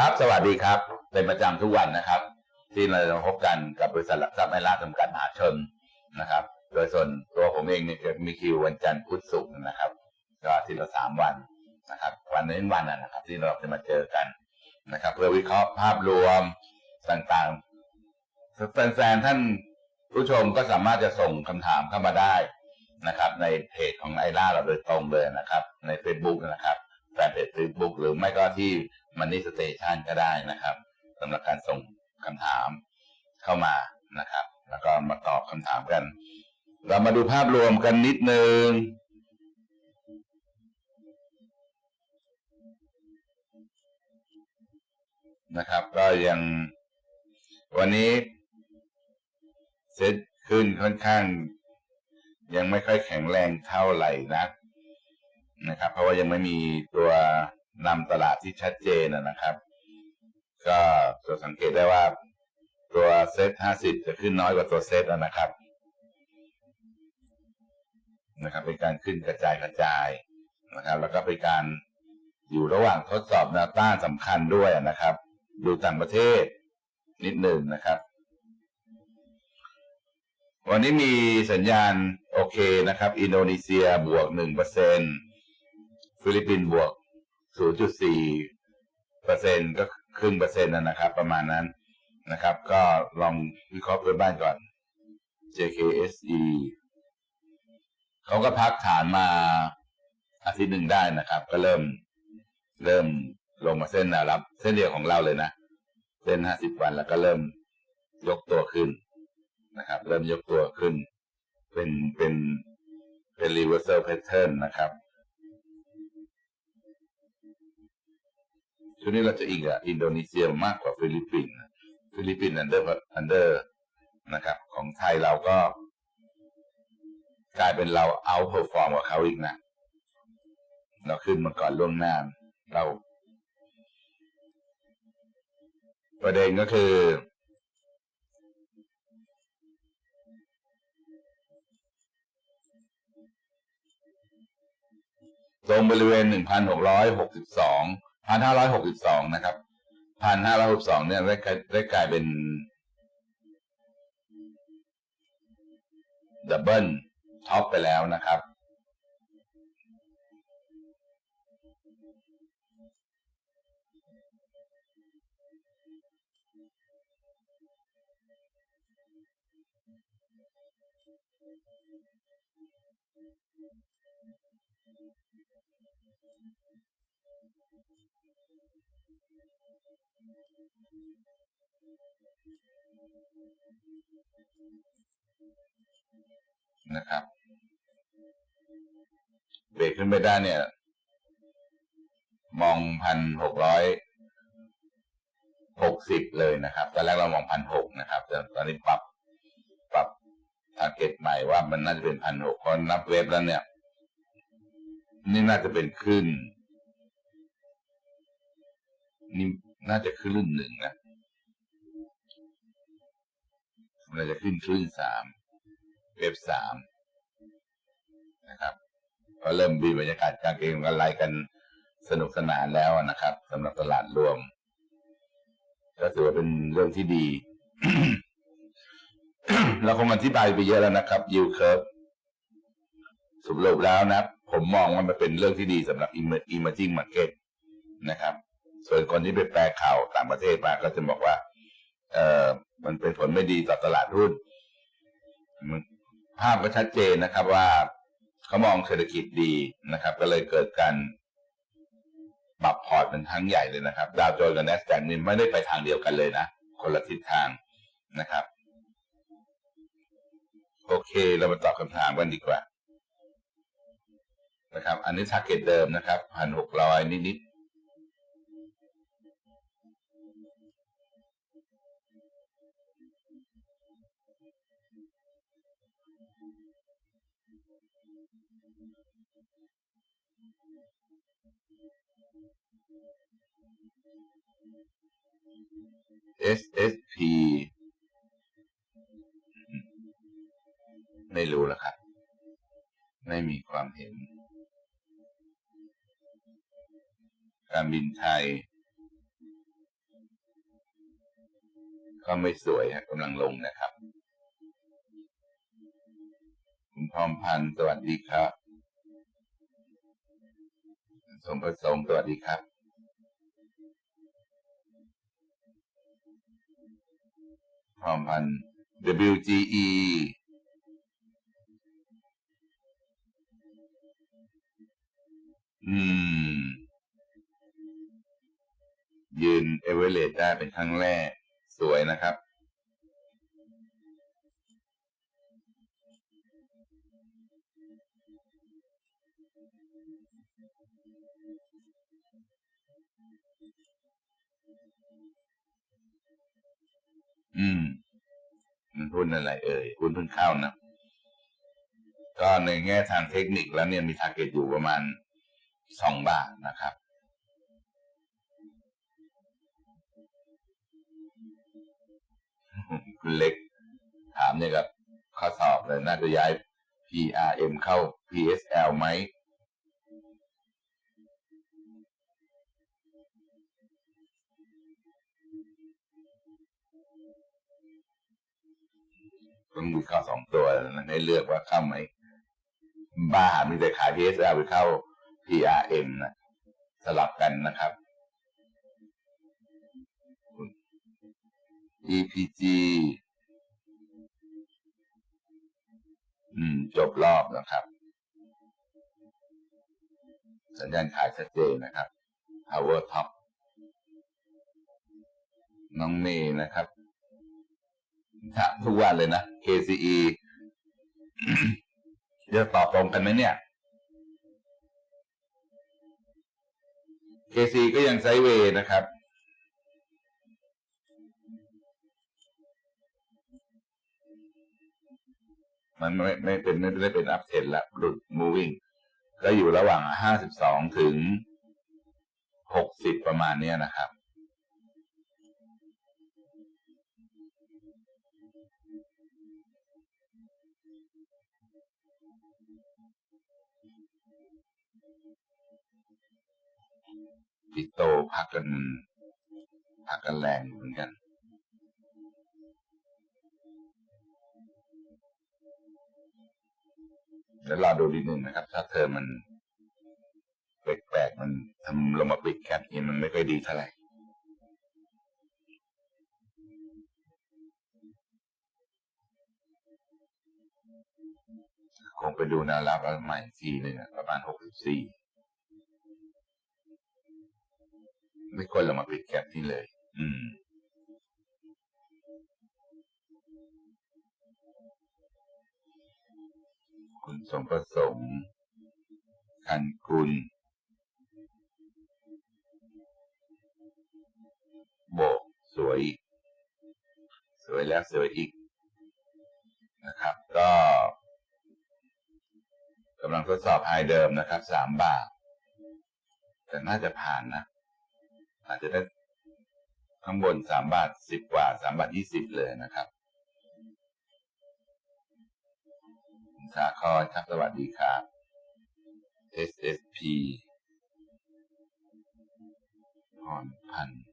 ครับ สวัสดีครับ เป็นประจำทุกวันนะครับ ที่เราจะพบกันกับบริษัทหลักทรัพย์ไอร่าจำกัดมหาชนนะครับ โดยส่วนตัวผมเองเนี่ยจะมีคิววันจันทร์พุธศุกร์นะครับ ก็อาทีละสามวันนะครับ วันนี้วันนะนะครับ ที่เราจะมาเจอกันนะครับ เพื่อวิเคราะห์ภาพรวมต่างๆแฟนๆท่านผู้ชมก็สามารถจะส่งคำถามเข้ามาได้นะครับ ในเพจของไอร่าเราโดยตรงเลยนะครับ ใน Facebook นะครับแฟนเพจ Facebook หรือไม่ก็ที่ มันนี่สเตชันก็ได้นะครับสำหรับการส่งคำถามเข้ามานะครับ แล้วก็มาตอบคำถามกัน เรามาดูภาพรวมกันนิดนึงนะครับ ก็ยังวันนี้เซตขึ้นค่อนข้าง ยังไม่ค่อยแข็งแรงเท่าไหร่นะนะครับ เพราะว่ายังไม่มีตัว นำตลาดที่ชัดเจนนะครับ ก็จะสังเกตได้ว่าตัวเซตห้าสิบจะขึ้นน้อยกว่าตัวเซตนะครับ นะครับ เป็นการขึ้นกระจายกระจายนะครับ แล้วก็เป็นการอยู่ระหว่างทดสอบแนวต้านสำคัญด้วยนะครับ ดูต่างประเทศนิดหนึ่งนะครับ วันนี้มีสัญญาณโอเคนะครับ อินโดนีเซียบวกหนึ่งเปอร์เซ็นฟิลิปปินส์บวก ศูนย์จุดสี่เปอร์เซ็นก็ครึ่งเปอร์เซ็นต์นะครับ ประมาณนั้นนะครับ ก็ลองวิเคราะห์เพื่อนบ้านก่อน JKSE เขาก็พักฐานมาอาทิตย์หนึ่งได้นะครับ ก็เริ่มเริ่มลงมาเส้นแนวรับ เส้นเดียวของเราเลยนะเส้นห้าสิบวันแล้วก็เริ่มยกตัวขึ้นนะครับ เริ่มยกตัวขึ้น เป็นเป็นเป็น reversal pattern นะครับ ช่วงนี้เราจะอิงกับอินโดนีเซียมากกว่าฟิลิปปินส์ฟิลิปปินส์อันเดอร์อันเดอร์นะครับ ของไทยเราก็ กลายเป็นเราเอาเพอร์ฟอร์มกว่าเขาอีกนะเราขึ้นมาก่อนล่วงหน้าเรา ประเด็นก็คือ ตรงบริเวณหนึ่ง พันห้าร้อยหกสิบสองนะครับพันห้าร้อยหกสองเนี่ยได้กลายได้กลายเป็นดับเบิลท็อปไปแล้วนะครับ นะครับเบรกขึ้นไปได้เนี่ย มองพันหกร้อยหกสิบเลยนะครับ ตอนแรกเรามองพันหกนะครับแต่ตอนนี้ปรับปรับทาร์เก็ตใหม่ว่ามันน่าจะเป็นพันหกพอนับเว็บแล้วเนี่ย นี่น่าจะเป็นขึ้นนี่ น่าจะขึ้นรุ่นหนึ่งนะเราจะขึ้นคลื่นสามเว็บสามนะครับ ก็เริ่มมีบรรยากาศการเก็งกันไลกันสนุกสนานแล้วนะครับสำหรับตลาดรวม ก็ถือว่าเป็นเรื่องที่ดี เราคงอธิบายไปเยอะแล้วนะครับยิวเคิร์ฟสรุปแล้วนะ ผมมองว่ามันเป็นเรื่องที่ดีสำหรับ emerging market นะครับ ส่วนคนที่ไปแปลข่าวต่างประเทศมาก็จะบอกว่า เออมันเป็นผลไม่ดีต่อตลาดหุ้นภาพก็ชัดเจนนะครับว่าเขามองเศรษฐกิจดีนะครับ ก็เลยเกิดการปรับพอร์ตเป็นทั้งใหญ่เลยนะครับ ดาวโจนส์กับ n นสแ a q นี่ไม่ได้ไปทางเดียวกันเลยนะ คนละทิศทางนะครับ โอเค เรามาตอบคำถามกันดีกว่า นะครับ อันนี้ทาร์เก็ตเดิมนะครับพันหกร้อยนิดๆ SSP ไม่รู้ล้วครับ ไม่มีความเห็น การบินไทย ก็ไม่สวยฮะกำลังลงนะครับ คุณพร้อมพันธ์สวัสดีครับ สมประสงค์สวัสดีครับ พอมพันธ์ WGE อืม ยืนเอเวอเรสต์ได้เป็นครั้งแรก สวยนะครับ อืม มันหุ้นอะไรเอ่ยหุ้นเพิ่งเข้านะก็ในแง่ทางเทคนิคแล้วเนี่ยมีทาร์เก็ตอยู่ประมาณสองบาทนะครับ คุณเล็ก ถามเนี่ยกับ ข้อสอบเลยน่าจะย้าย PRM เข้า PSL ไหม ต้องมีข้อสองตัวนั้นให้เลือกว่าเข้าไหม บ้ามีแต่ขาย PSL ไปเข้า PRM นะสลับกันนะครับ EPG อืม จบรอบนะครับ สัญญาณขายชัดเจนนะครับ Power Top น้องเมย์นะครับ ทุกวันเลยนะ KCE จะตอบตรงกันไหมเนี่ย KC ก็ยังไซเวย์นะครับมันไม่ไม่เป็นไม่ได้เป็นอัพเทนละหลุด moving ก็อยู่ระหว่างห้าสิบสองถึงหกสิบประมาณเนี้ยนะครับ ปิโตพักกันพักกันแรงเหมือนกันแล้วรอดูนิดนึงนะครับ ถ้าเธอมันแปลกๆมันทำลงมาปิดแคปนี้มันไม่ค่อยดีเท่าไหร่ คงไปดูแนวรับอันใหม่ทีหนึ่งประมาณหกสิบสี่ไม่ควรลงมาปิดแคปที่เลย อืม คุณสมประสงค์คันกุลโบกสวย สวยแล้วสวยอีกนะครับ ก็ กำลังทดสอบไฮเดิมนะครับสามบาท แต่น่าจะผ่านนะ อาจจะได้ข้างบนสามบาทสิบกว่าสามบาทยี่สิบเลยนะครับสาครครับสวัสดีครับ SSP พรพันธ์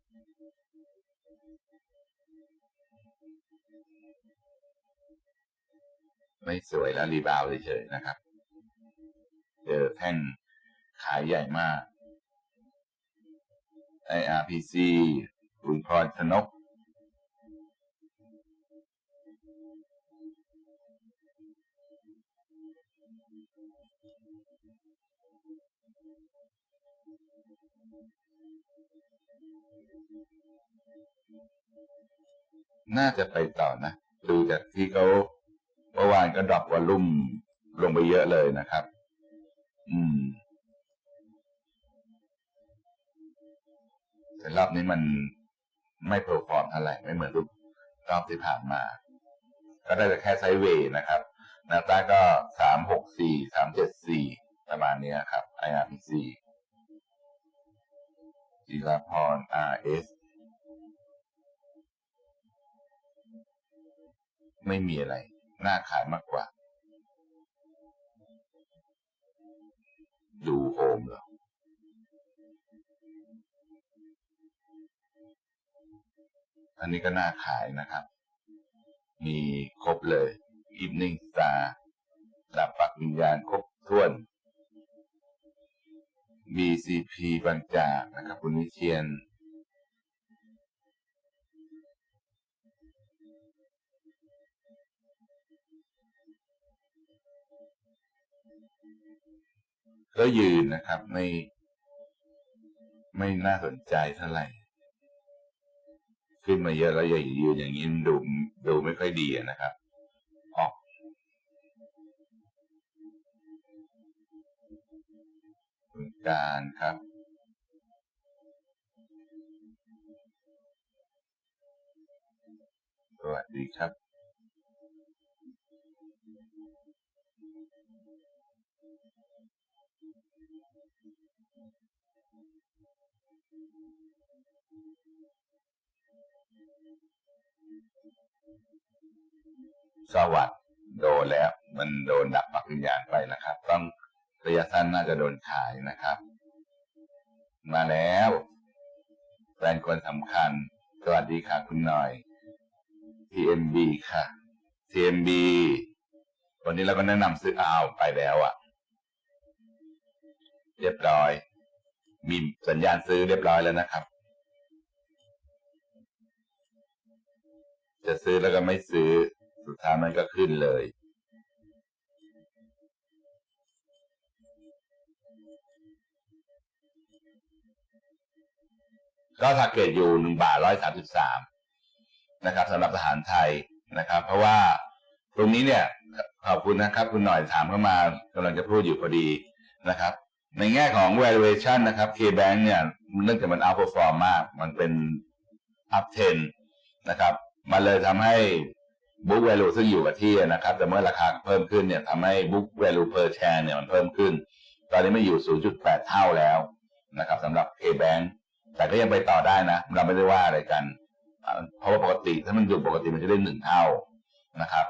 ไม่สวยแล้วรีบาวเฉยๆนะครับ เจอแท่งขายใหญ่มาก IRPC คุณพรชนก น่าจะไปต่อนะ ดูจากที่เขาเมื่อวานก็ดรอปวอลลุ่มลงไปเยอะเลยนะครับ แต่รอบนี้มันไม่เพอร์ฟอร์มเท่าไหร่ไม่เหมือนรูปรอบที่ผ่านมา ก็ได้แต่แค่ไซเวย์นะครับนาตาก็สามหกสี่สามเจ็ดสี่ประมาณนี้ครับ IRPC จิราพร RS ไม่มีอะไร น่าขายมากกว่า ดูโฮมเหรออันนี้ก็น่าขายนะครับ มีครบเลยอีฟนิงซ่าดาบปักวิญญาณครบถ้วน BCP บางจากนะครับคุณวิเชียน ก็ยืนนะครับ ไม่ ไม่น่าสนใจเท่าไหร่ ขึ้นมาเยอะแล้วอย่ายืนอย่างนี้ดูดูไม่ค่อยดีนะครับ ออก การครับสวัสดีครับ สวัสดโดนแล้ว มันโดนดับปักวิญญาณไปนะครับ ต้องระยะสั้นน่าจะโดนขายนะครับ มาแล้วแฟนคนสำคัญ สวัสดีค่ะคุณหน่อย TMB ค่ะ TMB วันนี้เราก็แนะนำซื้ออาวไปแล้วอะ่ะ เรียบร้อย มีสัญญาณซื้อเรียบร้อยแล้วนะครับ จะซื้อแล้วก็ไม่ซื้อ สุดท้ายมันก็ขึ้นเลย ก็ทาร์เกตอยู่หนึ่งบาทร้อยสามสิบสามนะครับสำหรับทหารไทยนะครับ เพราะว่าตรงนี้เนี่ยขอบคุณนะครับ คุณหน่อยถามเข้ามากำลังจะพูดอยู่พอดีนะครับ ในแง่ของ valuation นะครับ KBank เนี่ยเนื่องจากมัน outperform มาก มันเป็น up 10นะครับ มันเลยทำให้ book value ซึ่งอยู่กับที่นะครับ แต่เมื่อราคาเพิ่มขึ้นเนี่ยทำให้ book value per share เนี่ยมันเพิ่มขึ้น ตอนนี้ไม่อยู่ 0.8 เท่าแล้วนะครับสำหรับ KBank แต่ก็ยังไปต่อได้นะ เราไม่ได้ว่าอะไรกัน เพราะว่าปกติถ้ามันอยู่ปกติมันจะได้หนึ่งเท่านะครับ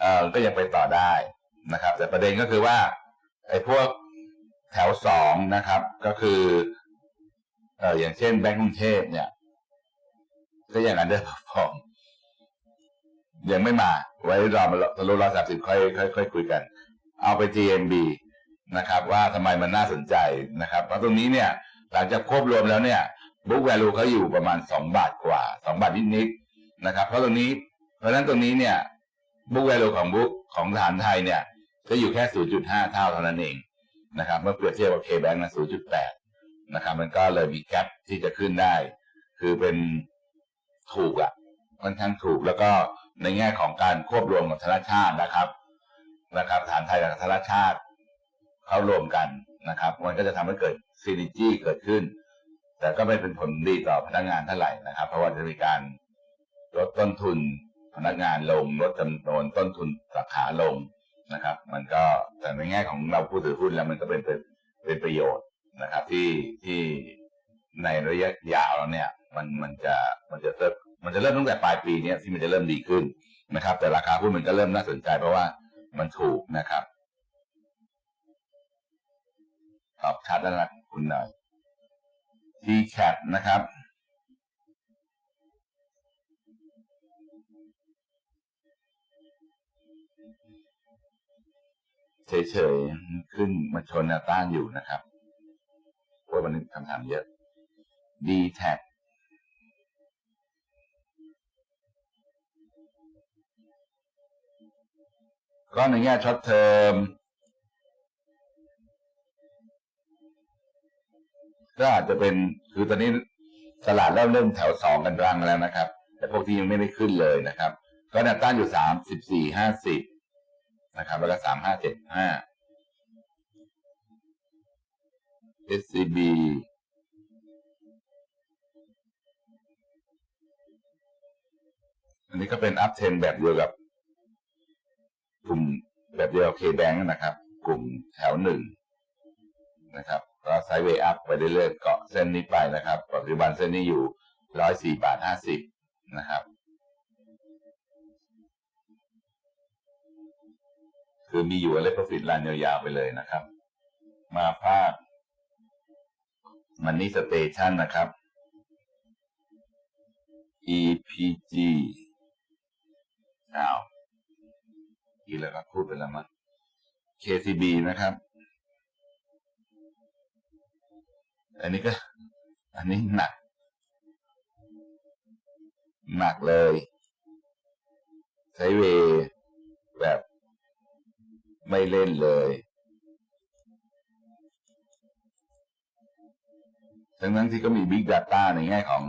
เอ่อก็ยังไปต่อได้นะครับ แต่ประเด็นก็คือว่าไอ้พวกแถวสองนะครับ ก็คือเอ่ออย่างเช่นแบงก์กรุงเทพเนี่ย ก็ยังอันเดอร์พอร์ฟอร์ม ยังไม่มาไว้รอมาทะลุร้อยสามสิบค่อยค่อยค่อยคุยกัน เอาไป GMB นะครับ ว่าทำไมมันน่าสนใจนะครับเพราะตรงนี้เนี่ยหลังจากควบรวมแล้วเนี่ยบุ๊กแวลูเขาอยู่ประมาณสองบาทกว่าสองบาทนิดๆนะครับ เพราะตรงนี้เพราะฉะนั้นตรงนี้เนี่ยบุ๊กแวลูของบุ๊กของทหารไทยเนี่ยจะอยู่แค่ 0.5 เท่าเท่านั้นเองนะครับเมื่อเปรียบเทียบกับ K-Bank นะ0.8 นะครับ มันก็เลยมีแกลที่จะขึ้นได้ คือเป็นถูกอะค่อนข้างถูกแล้วก็ ในแง่ของการควบรวมกับธนชาตินะครับนะครับฐานไทยกับธนชาติ เข้ารวมกันนะครับ มันก็จะทำให้เกิดซีนิจี้เกิดขึ้น แต่ก็ไม่เป็นผลดีต่อพนักงานเท่าไหร่นะครับ เพราะว่าจะมีการลดต้นทุนพนักงานลงลดจำนวนต้นทุนสาขาลงนะครับ มันก็แต่ในแง่ของเราผู้ถือหุ้นแล้วมันก็เป็นเป็นเป็นประโยชน์นะครับ ที่ที่ในระยะยาวแล้วเนี่ย มันมันจะมันจะเริ่ม มันจะเริ่มตั้งแต่ปลายปีนี้ที่มันจะเริ่มดีขึ้นนะครับ แต่ราคาหุ้นมันก็เริ่มน่าสนใจเพราะว่ามันถูกนะครับตอบชัดแล้วนะคุณหน่อย t c a t นะครับเฉยๆ ขึ้นมาชนแนวต้านอยู่นะครับเพราะวันนี้คำถามเยอะ d t a c ก็ในแง่ช็อตเทอมก็อาจจะเป็นคือตอนนี้ตลาดเริ่มเริ่มแถวสองกันรังแล้วนะครับ แต่พวกที่ยังไม่ได้ขึ้นเลยนะครับ ก็แนวต้านอยู่สามสิบสี่ห้าสิบนะครับแล้วก็สามห้าเจ็ดห้า SCB นนี้ก็เป็นอัพเทนแบบเดียวกับ กลุ่มแบบเดียวกับเคแบงนะครับ กลุ่มแถวหนึ่งนะครับ ก็ไซด์เวย์อัพไปเรื่อยๆเกาะเส้นนี้ไปนะครับ ปัจจุบันเส้นนี้อยู่ร้อยสี่บาทห้าสิบนะครับ คือมีอยู่อะไร profit ลานยาวๆไปเลยนะครับ มาภาคมันนี่สเตชันนะครับ EPG อ้าวอีกแล้วก็พูดไปแล้วมั้ง KCB นะครับ อันนี้ก็ อันนี้หนัก หนักเลยใช้เวแบบไม่เล่นเลยทั้งนั้นที่ก็มี Big Data ในแง่ของ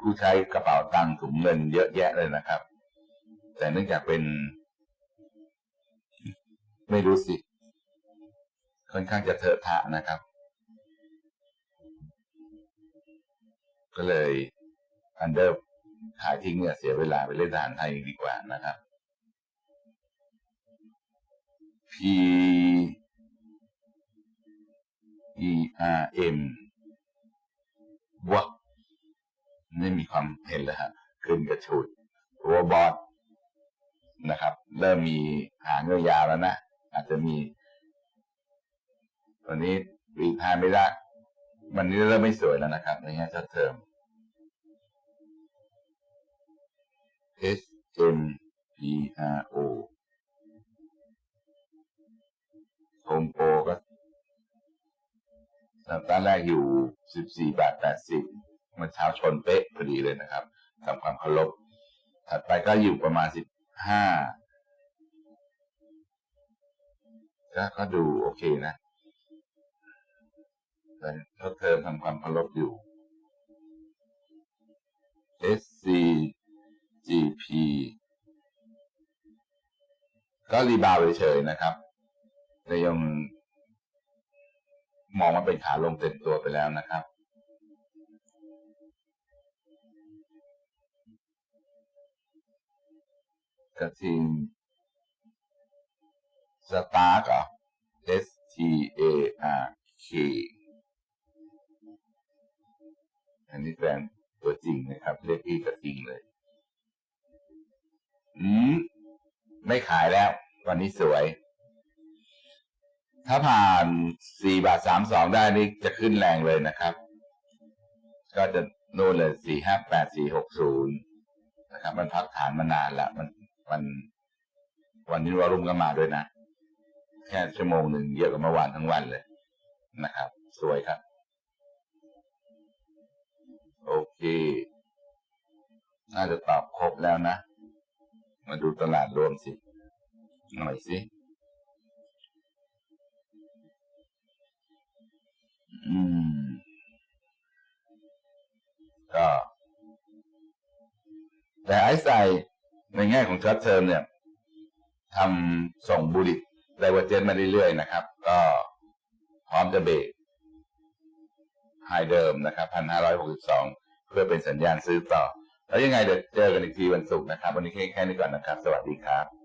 ผู้ใช้กระเป๋าตังค์ถุงเงินเยอะแยะเลยนะครับ แต่เนื่องจากเป็น ไม่รู้สิ ค่อนข้างจะเถอะทะนะครับ ก็เลยอันเดอร์ขายทิ้งเนี่ยเสียเวลาไปเล่นทหารไทยดีกว่านะครับ P E R M วะไม่มีความเห็นเลยฮะขึ้นกระชุดโรบอท นะครับ เริ่มมีหางยาวแล้วนะอาจจะมีวันนี้รีทายไม่ได้วันนี้เริ่มไม่สวยแล้วนะครับในแง่ชัดเทอม H M P R O โฮมโปรก็ตอนแรกอยู่ 14 บาท 80 มันเช้าชนเป๊ะพอดีเลยนะครับทำความเคารพถัดไปก็อยู่ประมาณ 15ก็ก็ดูโอเคนะแต่เขาเทอมทำความเคารพอยู่ SC GP ก็รีบาวด์เฉยๆนะครับแต่ยังมองว่าเป็นขาลงเต็มตัวไปแล้วนะครับ กระทิงสตาร์กเหรอ S T A R K อันนี้แฟนตัวจริงนะครับเรียกพี่กระทิงเลย อืม ไม่ขายแล้ว วันนี้สวย ถ้าผ่านสี่บาทสามสองได้นี่จะขึ้นแรงเลยนะครับ ก็จะโน่นเลยสี่ห้าแปดสี่หกศูนย์นะครับ มันพักฐานมานานแล้วมัน มัน วันนี้วอลุ่มก็มาด้วยนะ แค่ชั่วโมงหนึ่งเยอะกว่าเมื่อวานทั้งวันเลยนะครับ สวยครับ โอเค น่าจะตอบครบแล้วนะ มาดูตลาดรวมสิ หน่อยสิอืม ก็ แต่ไอ้ใส่ ในแง่ของช็อตเทอมเนี่ยทำส่งบุริตไดเวอร์เจนมาเรื่อยๆนะครับ ก็พร้อมจะเบรกไฮเดิมนะครับพันห้าร้อยหกสิบสองเพื่อเป็นสัญญาณซื้อต่อ แล้วยังไงเดี๋ยวเจอกันอีกทีวันศุกร์นะครับ วันนี้แค่แค่นี้ก่อนนะครับ สวัสดีครับ